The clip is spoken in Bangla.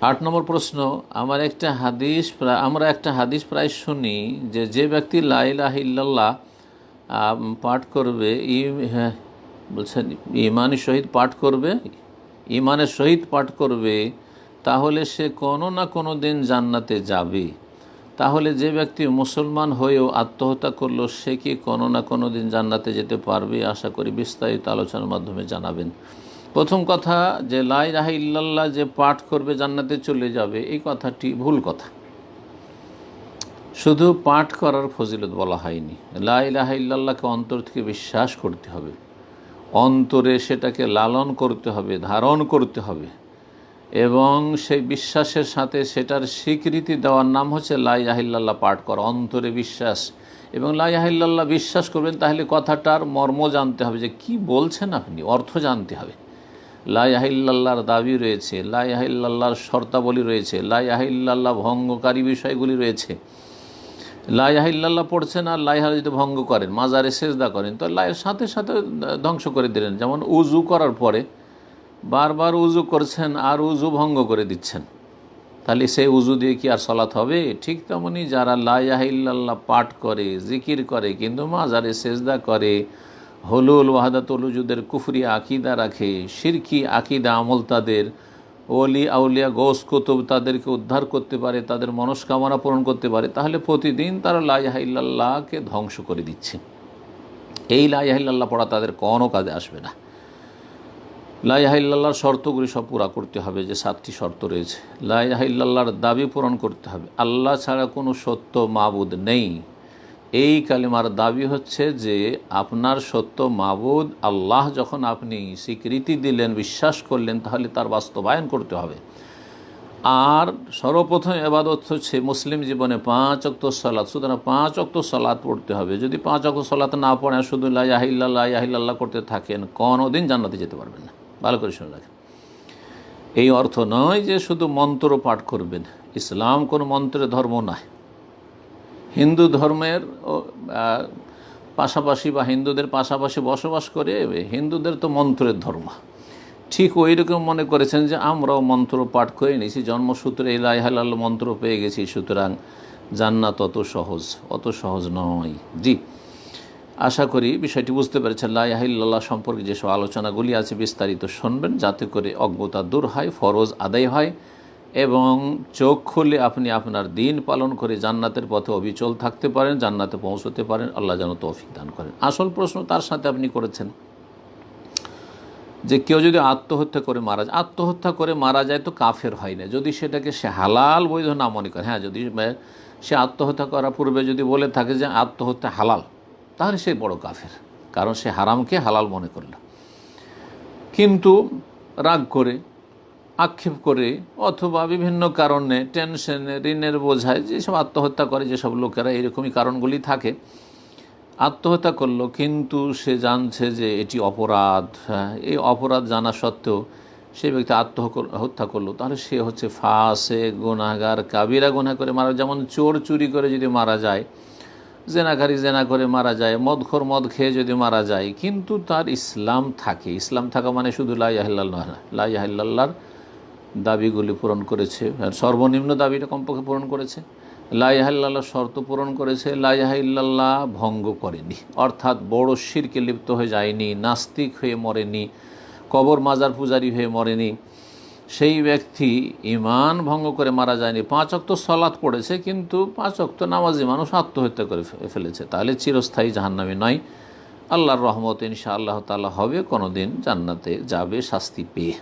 আট নম্বর প্রশ্ন আমার একটা হাদিস আমরা একটা হাদিস প্রায় শুনি যে যে ব্যক্তি লাইলাহ ইল্লাল্লাহ পাঠ করবে ই হ্যাঁ, বলছেন ইমানের সহিত পাঠ করবে ইমানের সহিত পাঠ করবে তাহলে সে কোনো না কোনো দিন জান্নাতে যাবে। তাহলে যে ব্যক্তি মুসলমান হয়েও আত্মহত্যা করল সে কি কোনো না কোনো দিন জান্নাতে যেতে পারবে? আশা করি বিস্তারিত আলোচনার মাধ্যমে জানাবেন। প্রথম কথা, যে লাই রাহা ইল্লাল্লাহ যে পাঠ করবে জান্নাতে চলে যাবে, এই কথাটি ভুল কথা। শুধু পাঠ করার ফজিলত বলা হয়নি। লাই রাহা ইল্লাল্লাহকে অন্তর থেকে বিশ্বাস করতে হবে। অন্তরে সেটাকে লালন করতে হবে, ধারণ করতে হবে। এবং সেই বিশ্বাসের সাথে সেটার স্বীকৃতি দেওয়ার নাম হচ্ছে লাই আহিল্লাহ পাঠ করা, অন্তরে বিশ্বাস। এবং লাই আহিল্লাহ বিশ্বাস করবেন, তাহলে কথাটার মর্ম জানতে হবে যে কি বলছেন আপনি, অর্থ জানতে হবে। লাই আহিল্লাহর দাবি রয়েছে লাই আহিল্লাহর শর্তাবলী রয়েছে লাই আহিল্লাহ ভঙ্গকারী বিষয়গুলি রয়েছে। লাই আহিল্লাহ পড়ছেন আর লাই যদি ভঙ্গ করেন, মাজারে সেজদা করেন, তো লাইয়ের সাথে সাথে ধ্বংস করে দিলেন। যেমন উজু করার পরে বারবার উজু করছেন আর উজু ভঙ্গ করে দিচ্ছেন। তাহলে সেই উজু দিয়ে কি আর সলাৎ হবে? ঠিক তেমনই যারা লাইয়াহিল্লাহ পাঠ করে, জিকির করে, কিন্তু মাজারে সেজদা করে হলুল ওয়াহাদাতুল উজুদের কুফরি আকিদা রাখে, শিরকি আকিদা আমল তাদের, ওলি আউলিয়া গোস কুতুব তাদেরকে উদ্ধার করতে পারে, তাদের মনস্কামনা পূরণ করতে পারে, তাহলে প্রতিদিন তারা লাইয়াহিল্লাহকে ধ্বংস করে দিচ্ছে। এই লাইয়াহিল্লাহ পড়া তাদের কোনো কাজে আসবে না। লাইহাইল্লাহর শর্তগুলি সব পুরা করতে হবে, যে সাতটি শর্ত রয়েছে। লাইহাইল্লাহর দাবি পূরণ করতে হবে। আল্লাহ ছাড়া কোনো সত্য মাবুদ নেই। এই কালিমার দাবি হচ্ছে যে আপনার সত্য মাবুদ আল্লাহ যখন আপনি স্বীকৃতি দিলেন, বিশ্বাস করলেন, তাহলে তার বাস্তবায়ন করতে হবে। আর সর্বপ্রথম এবাদত হচ্ছে মুসলিম জীবনে পাঁচ অক্ত সলাৎ সুতরাং পাঁচ অক্ত সলাৎ পড়তে হবে। যদি পাঁচ অক্ত সলাৎ না পড়ে শুধু লাইয়াহিল্লাহ ইয়াহিল্লাহ করতে থাকেন কোনো দিন জান্নাতে যেতে পারবেন না। ভালো করে শুনে রাখেন। এই অর্থ নয় যে শুধু মন্ত্র পাঠ করবেন। ইসলাম কোনো মন্ত্রের ধর্ম নয়। হিন্দু ধর্মের পাশাপাশি বা হিন্দুদের পাশাপাশি বসবাস করে, হিন্দুদের তো মন্ত্রের ধর্ম। ঠিক ওই রকম মনে করেছেন যে আমরাও মন্ত্র পাঠ করে নিয়েছি, জন্মসূত্রে এই লাইহাল মন্ত্র পেয়ে গেছি, সুতরাং জান্নাত অত সহজ অত সহজ নয়। জি, আশা করি বিষয়টি বুঝতে পেরেছেন। লাইহাল্লাহ সম্পর্কে যেসব আলোচনাগুলি আছে বিস্তারিত শুনবেন, যাতে করে অজ্ঞতা দূর হয়, ফরজ আদায় হয়। এবং চোখ খুলে আপনি আপনার দিন পালন করে জান্নাতের পথে অবিচল থাকতে পারেন, জান্নাতে পৌঁছতে পারেন, আল্লাহ যেন তৌফিক দান করেন। আসল প্রশ্ন তার সাথে আপনি করেছেন। যে কেউ যদি আত্মহত্যা করে মারা যায়, আত্মহত্যা করে মারা যায় তো কাফের হয় না। যদি সেটাকে সে হালাল বৈধ না মনে করে হ্যাঁ যদি সে আত্মহত্যা করার পূর্বে যদি বলে থাকে যে আত্মহত্যা হালাল, তাহলে সে বড় কাফের, কারণ সে হারামকে হালাল মনে করল। কিন্তু রাগ করে আক্ষেপ করে অথবা বিভিন্ন কারণে টেনশনে, ঋণের বোঝায়, যেসব আত্মহত্যা করে, যেসব লোকেরা এরকমই কারণগুলি থাকে, আত্মহত্যা করল। কিন্তু সে জানছে যে এটি অপরাধ। হ্যাঁ এই অপরাধ জানা সত্ত্বেও সে ব্যক্তি আত্মহত্যা করল। তাহলে সে হচ্ছে ফাঁসে গোনাগার কাবিরা গুণা করে মারা। যেমন চোর চুরি করে যদি মারা যায় জেনাকারী জেনা করে মারা যায়, মদখোর মদ খেয়ে যদি মারা যায়, কিন্তু তার ইসলাম থাকে। ইসলাম থাকা মানে শুধু লাইয়াহিল্লাহ লাইয়াহিল্লাহর দাবিগুলি পূরণ করেছে। সর্বনিম্ন দাবিটা কমপক্ষে পূরণ করেছে। লাইহাল্লাহ শর্ত পূরণ করেছে। লাইহাইল্লাহ ভঙ্গ করেনি। অর্থাৎ বড় শিরকে লিপ্ত হয়ে যায়নি, নাস্তিক হয়ে মরেনি, কবর মাজার পূজারি হয়ে মরেনি। সেই ব্যক্তি ইমান ভঙ্গ করে মারা যায়নি। পাঁচ অক্ত সলাৎ পড়েছে, কিন্তু পাঁচ অক্ত নামাজি মানুষ আত্মহত্যা করে ফেলেছে। তাহলে চিরস্থায়ী জাহান্নামি নয়। আল্লাহর রহমত ইনশা আল্লাহ তালা হবে কোনো দিন জান্নাতে যাবে শাস্তি পেয়ে।